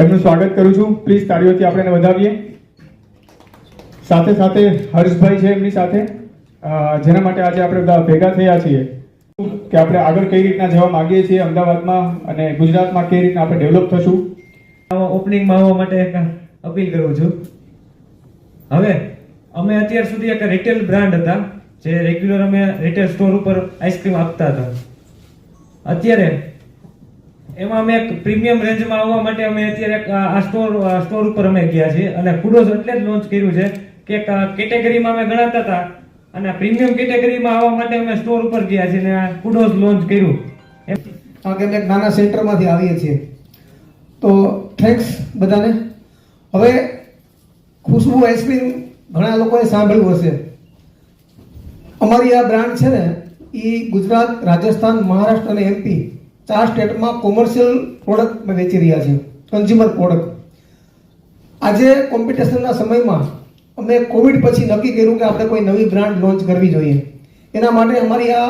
એમનું સ્વાગત કરું છું. પ્લીઝ તાળીઓથી આપણે એને વધાવીએ. સાથે સાથે હર્ષભાઈ છે એમની સાથે. જેના માટે આજે આપણે બધા ભેગા થયા છીએ. કે આપણે આગળ કઈ રીતના જવા માંગીએ છીએ અમદાવાદમાં અને ગુજરાતમાં કઈ રીતના આપણે ડેવલપ થશું. ઓપનિંગમાં આવવા માટે અપીલ કરું છું. હવે, અમે અત્યાર સુધી એક રિટેલ બ્રાન્ડ હતા, જે રેગ્યુલર અમે રિટેલ સ્ટોર ઉપર આઈસ્ક્રીમ આપતા હતા. અત્યારે એમાં અમે એક પ્રીમિયમ રેન્જમાં આવવા માટે અમે અત્યારે આ સ્ટોર સ્ટોર ઉપર અમે ગયા છીએ. અને કુડોઝ એટલે જ લોન્ચ કર્યું છે કે કેટેગરીમાં અમે ગણાતા હતા. અને પ્રીમિયમ કેટેગરીમાં આવવા માટે અમે સ્ટોર ઉપર ગયા છીએ અને કુડોઝ લોન્ચ કર્યું. કારણ કે એક નાના સેન્ટરમાંથી આવીએ છીએ. તો થેન્ક્સ બધાને. હવે ખુશ્બુ આઈસ્ક્રીમ ઘણા લોકોએ સાંભળ્યું હશે. અમારી આ બ્રાન્ડ છે ને એ ગુજરાત, રાજસ્થાન, મહારાષ્ટ્ર અને એમપી ચાર સ્ટેટમાં કોમર્શિયલ પ્રોડક્ટ વેચી રહ્યા છીએ કન્ઝ્યુમર પ્રોડક્ટ આજે કોમ્પિટિશનના સમયમાં અમે કોવિડ પછી નક્કી કર્યું કે આપણે કોઈ નવી બ્રાન્ડ લોન્ચ કરવી જોઈએ. એના માટે અમારી આ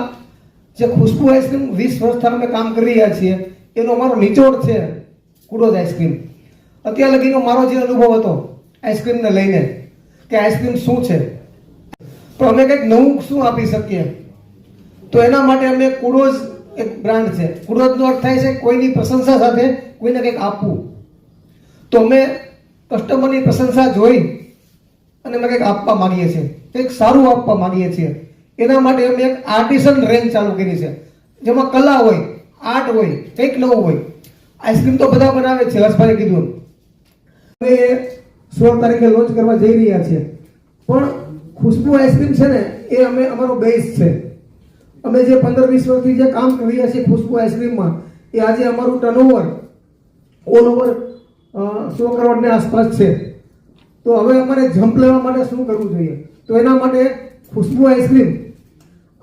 જે ખુશ્બુ આઈસ્ક્રીમ વીસ વર્ષથી અમે કામ કરી રહ્યા છીએ, એનો અમારો નિચોડ છે કુડોઝ આઈસ્ક્રીમ અત્યાર લગીનો મારો જે અનુભવ હતો આઈસ્ક્રીમને લઈને કે આઈસ્ક્રીમ શું છે. તો અમે કંઈક નવું શું આપી શકીએ? તો એના માટે અમે કુડોઝ એક બ્રાન્ડ છે. કુડોઝનો અર્થ થાય છે કોઈની પ્રશંસા સાથે કોઈને કંઈક આપવું. તો અમે કસ્ટમરની પ્રશંસા જોઈ અને અમે કંઈક આપવા માંગીએ છીએ. કંઈક સારું આપવા માંગીએ છીએ. એના માટે અમે એક આર્ટિસન રેન્જ ચાલુ કરી છે. જેમાં કલા હોય, આર્ટ હોય, કંઈક નવું હોય. આઈસ્ક્રીમ તો બધા બનાવે છે હર્ષભાઈ કીધું. અમે સોળ તારીખે લોન્ચ કરવા જઈ રહ્યા છીએ. પણ ખુશ્બુ આઈસ્ક્રીમ છે ને, એ અમે, અમારો બેઝ છે. અમે જે પંદર, વીસ વર્ષથી જે કામ કરી રહ્યા છીએ ખુશ્બુ આઈસ્ક્રીમમાં એ આજે અમારું ટર્નઓવર ઓલ ઓવર સો કરોડની આસપાસ છે. તો હવે અમારે જમ્પ લેવા માટે શું કરવું જોઈએ? તો એના માટે ખુશ્બુ આઈસ્ક્રીમ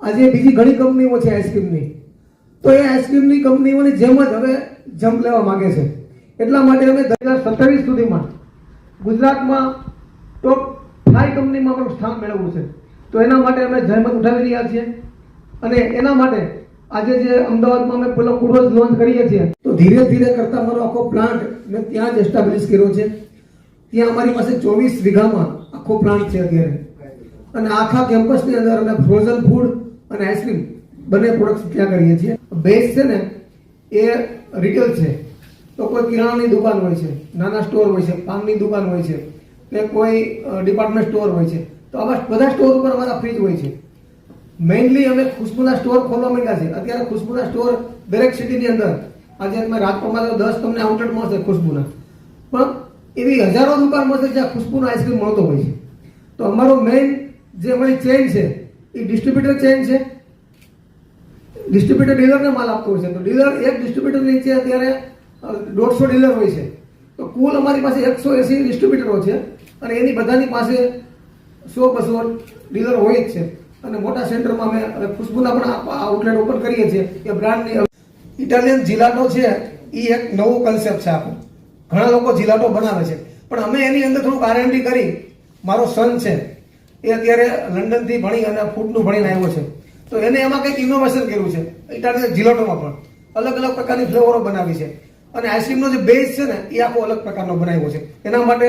આજે બીજી ઘણી કંપનીઓ છે આઈસ્ક્રીમની તો એ આઈસ્ક્રીમની કંપનીઓની જેમ જ હવે જમ્પ લેવા માગે છે. એટલા માટે અમે બે હજાર સત્તાવીસ સુધીમાં ગુજરાતમાં ટોપ ફાઈવ કંપનીમાં અમારું સ્થાન મેળવવું છે. તો એના માટે અમે જહેમત ઉઠાવી રહ્યા છીએ. અને એના માટે આજે જે અમદાવાદમાં અમે પેલો કુડોઝ લોન્ચ કરીએ છીએ, તો ધીરે ધીરે કરતા અમારો આખો પ્લાન્ટ મેં ત્યાં જ એસ્ટાબ્લિશ કર્યો છે. ત્યાં અમારી પાસે ચોવીસ વીઘામાં આખો પ્લાન્ટ છે અત્યારે. અને આખા કેમ્પસની અંદર અમે ફ્રોઝન ફૂડ અને આઈસ્ક્રીમ બંને પ્રોડક્ટ્સ ત્યાં કરીએ છીએ. બેઝ છે ને, એ રિટેલ છે. તો કોઈ કિરાણાની દુકાન હોય છે, નાના સ્ટોર હોય છે, પાનની દુકાન હોય છે, કે કોઈ ડિપાર્ટમેન્ટ સ્ટોર હોય છે. તો આવા બધા સ્ટોર ઉપર અમારા ફ્રીજ હોય છે. મેઇનલી અમે ખુશ્બુના સ્ટોર ખોલવા માંગ્યા છે. અત્યારે ખુશ્બુના સ્ટોર દરેક સિટીની અંદર. આજે અમે રાજકોટમાં તો દસ તમને આઉટલેટ મળશે ખુશ્બુના. પણ એવી હજારો દુકાન મળશે જ્યાં ખુશ્બુનો આઈસ્ક્રીમ મળતો હોય છે. તો અમારો મેઇન જે અમારી ચેન છે, એ ડિસ્ટ્રીબ્યુટર ચેન છે. ડિસ્ટ્રીબ્યુટર ડીલરને માલ આપતો હોય છે. તો ડીલર એક ડિસ્ટ્રીબ્યુટર નીચે અત્યારે દોઢસો ડીલર હોય છે. તો કુલ અમારી પાસે એકસો એસી ડિસ્ટ્રીબ્યુટરો છે. અને એની બધાની પાસે સો બસો ડીલર હોય જ છે. અને મોટા સેન્ટરમાં અમે હવે ખુશ્બુના પણ આઉટલેટ ઓપન કરીએ છીએ. એ બ્રાન્ડની ઇટાલિયન જિલાટો છે એ એક નવું કન્સેપ્ટ છે આપણું. ઘણા લોકો જિલાટો બનાવે છે. પણ અમે એની અંદર થોડુંક આરએનડી કરી. મારો સન છે. એ અત્યારે લંડનથી ભણી અને ફૂડનું ભણીને આવ્યો છે. તો એને એમાં કંઈક ઇનોવેશન કર્યું છે ઇટાલિયન જિલાટોમાં પણ. અલગ અલગ પ્રકારની ફ્લેવરો બનાવી છે. અને આઈસ્ક્રીમનો જે બેઝ છે ને, એ આખો અલગ પ્રકારનો બનાવ્યો છે. એના માટે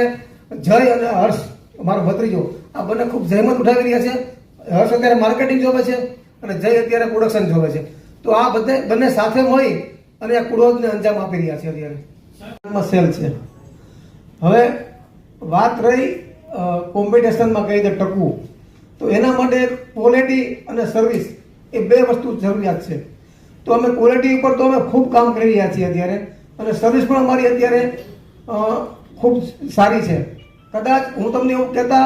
જય અને હર્ષ મારો ભત્રીજો, આ બંને ખૂબ જહેમત ઉઠાવી રહ્યા છે. હર્ષ અત્યારે માર્કેટિંગ જોવે છે અને જય અત્યારે પ્રોડક્શન જોવે છે. તો આ બધે બંને સાથે મળી અને આ કુડોજને અંજામ આપી રહ્યા છે અત્યારે. સેલ છે. હવે વાત રહી કોમ્પિટિશનમાં કઈ રીતે ટકવું. તો એના માટે ક્વોલિટી અને સર્વિસ એ બે વસ્તુ જરૂરિયાત છે. તો અમે ક્વોલિટી ઉપર તો અમે ખૂબ કામ કરી રહ્યા છીએ અત્યારે અને સર્વિસ પણ અમારી અત્યારે ખૂબ સારી છે. કદાચ હું તમને એવું કહેતા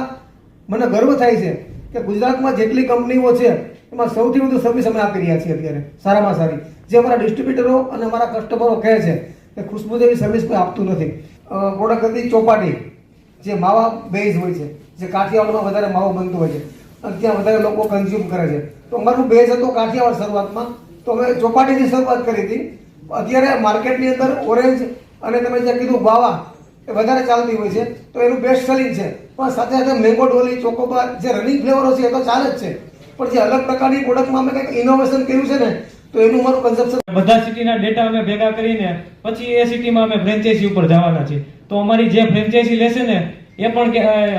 મને ગર્વ થાય છે કે ગુજરાતમાં જેટલી કંપનીઓ છે, એમાં સૌથી વધુ સર્વિસ અમે આપી રહ્યા છીએ અત્યારે, સારામાં સારી. જે અમારા ડિસ્ટ્રીબ્યુટરો અને અમારા કસ્ટમરો કહે છે કે ખુશ્બુ જેવી સર્વિસ કોઈ આપતું નથી. પ્રોડક્ટ હતી ચોપાટી, જે માવા બેઝ હોય છે, જે કાઠિયાવાડમાં વધારે માવો બનતો હોય છે, અને ત્યાં વધારે લોકો કન્ઝ્યુમ કરે છે. તો અમારું બેઝ હતો કાઠિયાવાડ શરૂઆતમાં. તો અમે ચોપાટીની શરૂઆત કરી હતી. અત્યારે માર્કેટની અંદર ઓરેન્જ અને તમે જે કીધું બાવા એ વધારે ચાલતી હોય છે. તો એનું બેસ્ટ સેલિંગ છે. પણ સાથે સાથે મેંગો ડોલી ચોકોબાર જે રનિંગ ફ્લેવરો છે એ તો ચાલે જ છે. પણ જે અલગ પ્રકારની પ્રોડક્ટમાં અમે કંઈક ઇનોવેશન કર્યું છે ને તો એનું મારું કન્સેપ્શન બધા સિટીના ડેટા અમે ભેગા કરીને પછી એ સિટીમાં અમે ફ્રેન્ચાઇઝી ઉપર જવાના છીએ. તો અમારી જે ફ્રેન્ચાઇઝી લેશે ને એ પણ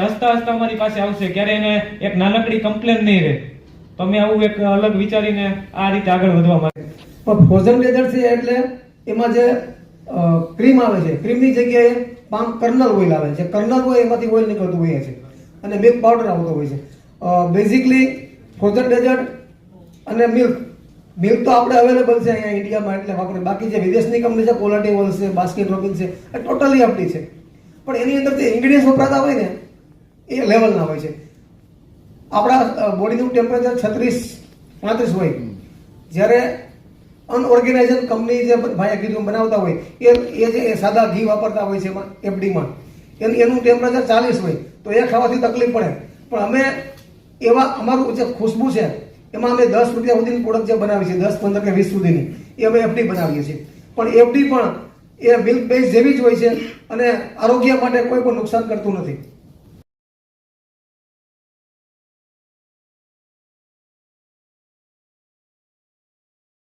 હસતા હસતા અમારી પાસે આવશે. ક્યારે એને એક નાનકડી કમ્પ્લેન નહીં રહે. તો અમે આવું એક અલગ વિચારીને આ રીતે આગળ વધવા માંગે પણ ફ્રોઝન ડેઝર્ટ છે એટલે એમાં જે ક્રીમ આવે છે. ક્રીમની જગ્યાએ પામ કર્નલ ઓઇલ આવે છે. કર્નલ હોય એમાંથી ઓઇલ નીકળતું હોય છે. અને મિલ્ક પાવડર આવતો હોય છે. બેઝિકલી ફ્રોઝન ડેઝર્ટ અને મિલ્ક મિલ્ક તો આપણે અવેલેબલ છે અહીંયા ઇન્ડિયામાં એટલે વાપરે. બાકી જે વિદેશની કંપની છે ક્વોલિટી વર્લ્ડ છે બાસ્કેટ રોબિન છે એ ટોટલી આપણી છે. પણ એની અંદર જે ઇન્ગ્રીડિયન્ટ્સ વપરાતા હોય ને એ લેવલના હોય છે. આપણા બોડીનું ટેમ્પરેચર છત્રીસ પાંત્રીસ હોય. જ્યારે અનઓર્ગેનાઇઝેશન કંપની જે ભાઈ કીધું બનાવતા હોય, એ એ જે સાદા ઘી વાપરતા હોય છે એમાં, એફડીમાં, એનું એનું ટેમ્પરેચર ચાલીસ હોય, તો એ ખાવાથી તકલીફ પડે. પણ અમે એવા, અમારું જે ખુશ્બુ છે, એમાં અમે દસ રૂપિયા સુધીની પ્રોડક્ટ જે બનાવી છે, દસ, પંદર કે વીસ સુધીની, એ અમે એફડી બનાવીએ છીએ. પણ એફડી પણ એ મિલ્ક બેઝ જેવી જ હોય છે અને આરોગ્ય માટે કોઈ પણ નુકસાન કરતું નથી.